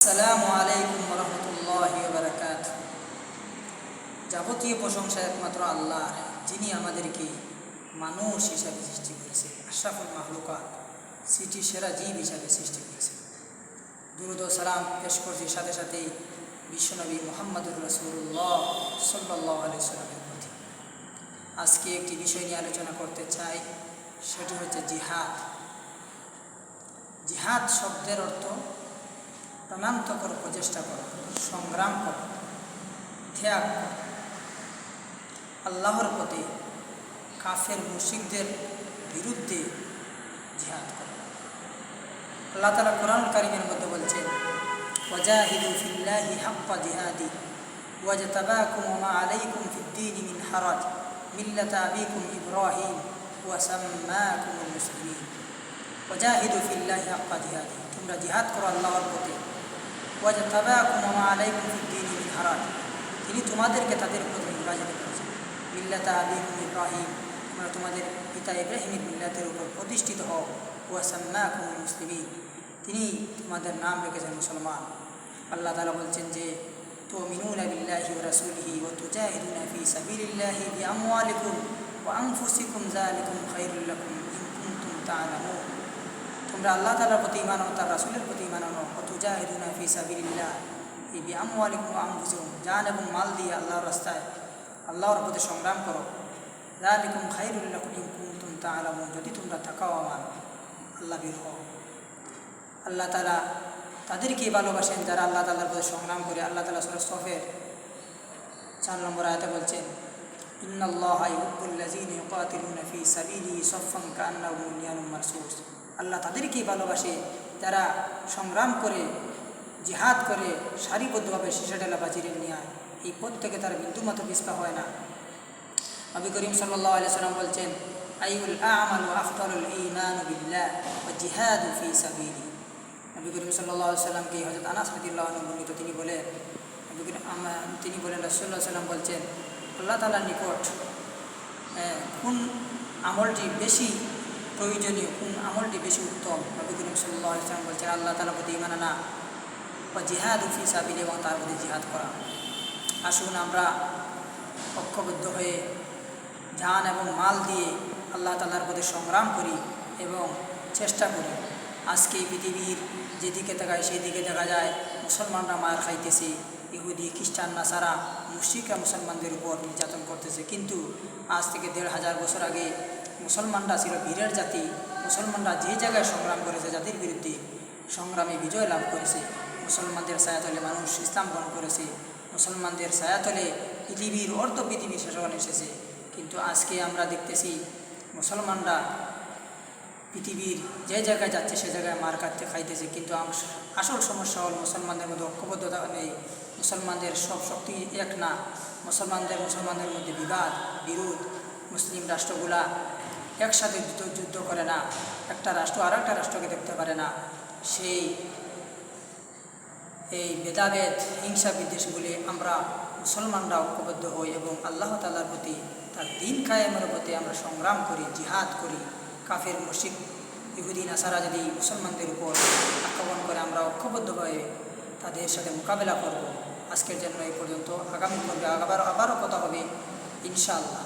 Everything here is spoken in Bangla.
আলাইকুম রহমতুল্লাহ বারাকাত যাবতীয় প্রশংসা একমাত্র আল্লাহ, যিনি আমাদেরকে মানুষ হিসাবে সৃষ্টি করেছে আশরাফুল মাহলুকা সিটি সেরা জীব হিসাবে সৃষ্টি করেছে দুরুদ সালাম পেশ করছি সাথে সাথেই বিশ্বনবী মোহাম্মদুর রসুল্লাহ সাল্লাহ আলি সাল্লামের প্রতি। আজকে একটি বিষয় নিয়ে আলোচনা করতে চাই, সেটি হচ্ছে জিহাদ। জিহাদ শব্দের অর্থ প্রাণান্তকর প্রচেষ্টা করো, সংগ্রাম করো, ত্যাগ আল্লাহর পথে কাফের মুশিকদের বিরুদ্ধে জিহাদ করো। আল্লাহ তালা কোরআন কারিমের মধ্যে বলছেন, ওয়াজাহিদু ফিল্লাহি হাক্কা জিহাদি, ওয়াজতাবাকুম ওমা আলাইকুম ফিদ্দিন মিন হারাজ, মিল্লাতা আবিকুম ইব্রাহিম ওয়াসাম্মাকুম মুসলিমিন। ওয়াজাহিদু ফিল্লাহি হাক্কা জিহাদি, তোমরা জিহাদ করো আল্লাহর পথে। ওয়াজতাবাকুম ওমা আলাইকুম ফিদ্দিন মিন হারাজ তিনি তোমাদেরকে তাদের পথে নির্বাচিত করেছেন মিল্লাতা আবিকুম ইব্রাহিম, তোমরা তোমাদের পিতা ইব্রাহিমের মিল্লাতের উপর প্রতিষ্ঠিত হও। ওয়াসাম্মাকুম মুসলিমিন, তিনি তোমাদের নাম রেখেছেন মুসলমান। আল্লাহ তালা বলছেন যে তো মিনুনা বিল্লাহি ওয়া রাসূলিহি ওয়া তুজাহিদুনা ফি সাবিলিল্লাহি বিআমওয়ালিকুম ওয়া আনফুসিকুম যালিকুম খায়রুল লাকুম ইন কুনতুম তা'লামুন। তোমরা আল্লাহ তাআলার প্রতি আনো, তার রাসূলের প্রতি ঈমান আনো। ওয়া তুজাহিদুনা ফি সাবিলিল্লাহ। এই বিআমওয়ালিকুম ওয়া আনফুসিকুম। জান এবং মাল দিয়ে আল্লাহর রাস্তায় আল্লাহর প্রতি সংগ্রাম করো। যালিকুম খায়রুল লাকুম ইন কুনতুম তা'লামুন যদি তোমরা তাকাও আমার আল্লাহ বীর হও। আল্লাহ তালা তাদেরকে ভালোবাসেন যারা আল্লাহ তাল্লার প্রতি সংগ্রাম করে। আল্লাহ তালা সুরা সফের চার নম্বর আয়তে বলছেন আল্লাহ তাদেরকেই ভালোবাসে। তারা সংগ্রাম করে, জিহাদ করে, সারিবদ্ধভাবে শিশাডেলা বাজিরে নিয়ে এই পথ থেকে তারা বিন্দুমাত্র পিস্পা হয় না। নবী করিম সাল্লাহ আলিয়া সাল্লাম বলছেন আইউল আমাল আফতারুল ইমান বিল্লাহ জিহাদু ফি সাবিলি। নবী করিম সাল্লাহ সাল্লামকে হজরত আনাস রদিল্লাহ বর্ণিত তিনি আমা- তিনি বলেন রসুল্লাহ সাল্লাম বলছেন, আল্লাহ তালার নিকট কোন আমলটি বেশি প্রয়োজনীয়, কোন আমলটি বেশি উত্তম? নবী সাল্লাহ সাল্লাম বলছেন, আল্লাহ তালা প্রতি ইমান আনা বা জিহাদ ফি সাবিলি এবং তার প্রতি জিহাদ করা। আসুন আমরা ঐক্যবদ্ধ হয়ে জান এবং মাল দিয়ে আল্লাহ তালার প্রতি সংগ্রাম করি এবং চেষ্টা করি। আজকে পৃথিবীর যেদিকে তাকায় সেই দিকে দেখা যায়, মুসলমানরা মার খাইতেছে, ইহুদি, খ্রিস্টান, নাসারা মুশিকরা মুসলমানদের উপর নির্যাতন করতেছে। কিন্তু আজ থেকে দেড় হাজার বছর আগে মুসলমানরা ছিল বীরের জাতি। মুসলমানরা যে জায়গায় সংগ্রাম করেছে, জাতির বিরুদ্ধে সংগ্রামে বিজয় লাভ করেছে। মুসলমানদের ছায়াতলে মানুষ ইসলাম গ্রহণ করেছে। মুসলমানদের ছায়াতলে পৃথিবীর অর্ধ পৃথিবী শাসন এসেছে। কিন্তু আজকে আমরা দেখতেছি মুসলমানরা পৃথিবীর যে জায়গায় যাচ্ছে, সে জায়গায় মার কাটতে খাইতেছে। কিন্তু আসল সমস্যা হল মুসলমানদের মধ্যে ঐক্যবদ্ধতা নেই। মুসলমানদের সব শক্তি এক না। মুসলমানদের মুসলমানদের মধ্যে বিবাদ, বিরোধ, মুসলিম রাষ্ট্রগুলা একসাথে যুদ্ধ করে না, একটা রাষ্ট্র আর একটা রাষ্ট্রকে দেখতে পারে না। সেই, এই ভেদাভেদ, হিংসা বিদ্বেষগুলি আমরা মুসলমানরা ঐক্যবদ্ধ হই এবং আল্লাহ তালার প্রতি, তার দিন কায়েমের প্রতি আমরা সংগ্রাম করি, জিহাদ করি। কাফের মুশিক ইহুদিন আসারা যদি মুসলমানদের উপর আক্রমণ করে আমরা ঐক্যবদ্ধভাবে তাদের সাথে মোকাবেলা করব, আজকের জন্য এই পর্যন্ত। আগামী পর্বে আবার, আবারও কথা হবে, ইনশাআল্লাহ।